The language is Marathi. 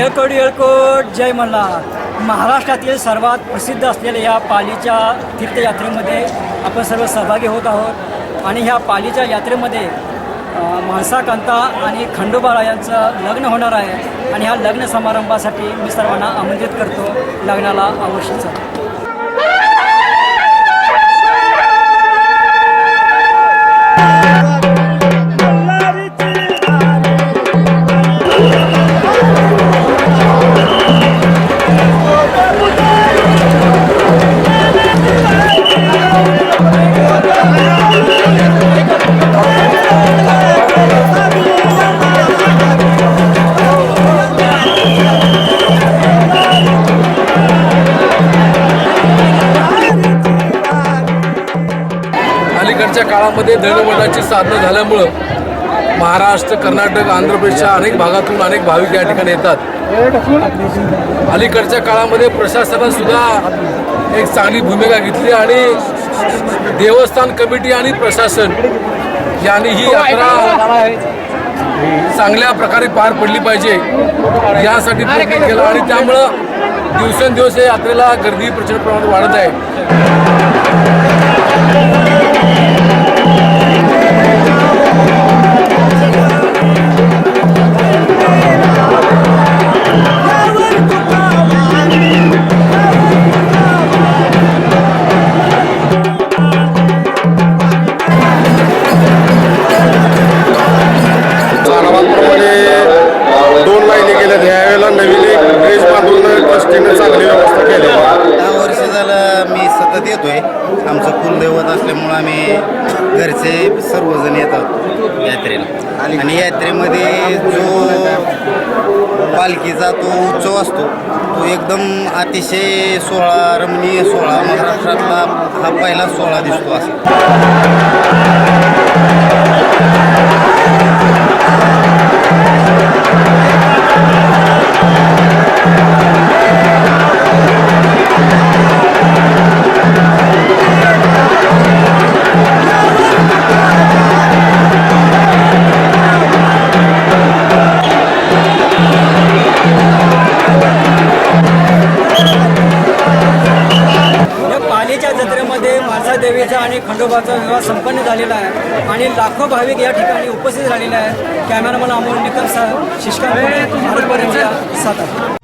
येळकोट येळकोट जय मल्हार. महाराष्ट्रातील सर्वात प्रसिद्ध असलेल्या या पालीच्या तीर्थयात्रेमध्ये आपण सर्व सहभागी होत आहोत. आणि ह्या पालीच्या यात्रेमध्ये म्हसाकांता आणि खंडोबाळा यांचं लग्न होणार आहे. आणि ह्या लग्न समारंभासाठी मी सर्वांना आमंत्रित करतो. लग्नाला आवश्यक अलीकडच्या काळामध्ये दळणवळणाची साधनं झाल्यामुळं महाराष्ट्र कर्नाटक आंध्र प्रदेशच्या अनेक भागातून अनेक भाविक या ठिकाणी येतात. अलीकडच्या काळामध्ये प्रशासनानं सुद्धा एक चांगली भूमिका घेतली आणि देवस्थान कमिटी आणि प्रशासन यांनी ही यात्रा चांगल्या प्रकारे पार पडली पाहिजे यासाठी प्रयत्न केला आणि त्यामुळं दिवसेंदिवस या यात्रेला गर्दी प्रचंड प्रमाणात वाढत आहे. सतत येतोय. आमचं कुलदैवत असल्यामुळं आम्ही घरचे सर्वजण येतात यात्रेला. आणि यात्रेमध्ये जो पालखीचा तो उत्सव असतो तो एकदम अतिशय सोहळा रमणीय सोहळा. महाराष्ट्रातला हा पहिला सोहळा दिसतो असं. खंडोबाचा विवाह संपन्न झालेला आहे आणि लाखो भाविक या ठिकाणी उपस्थित झालेले आहेत. कॅमेरामन अमोल निकम शिष्का शिष्कांत भारतपर्यंत सातारा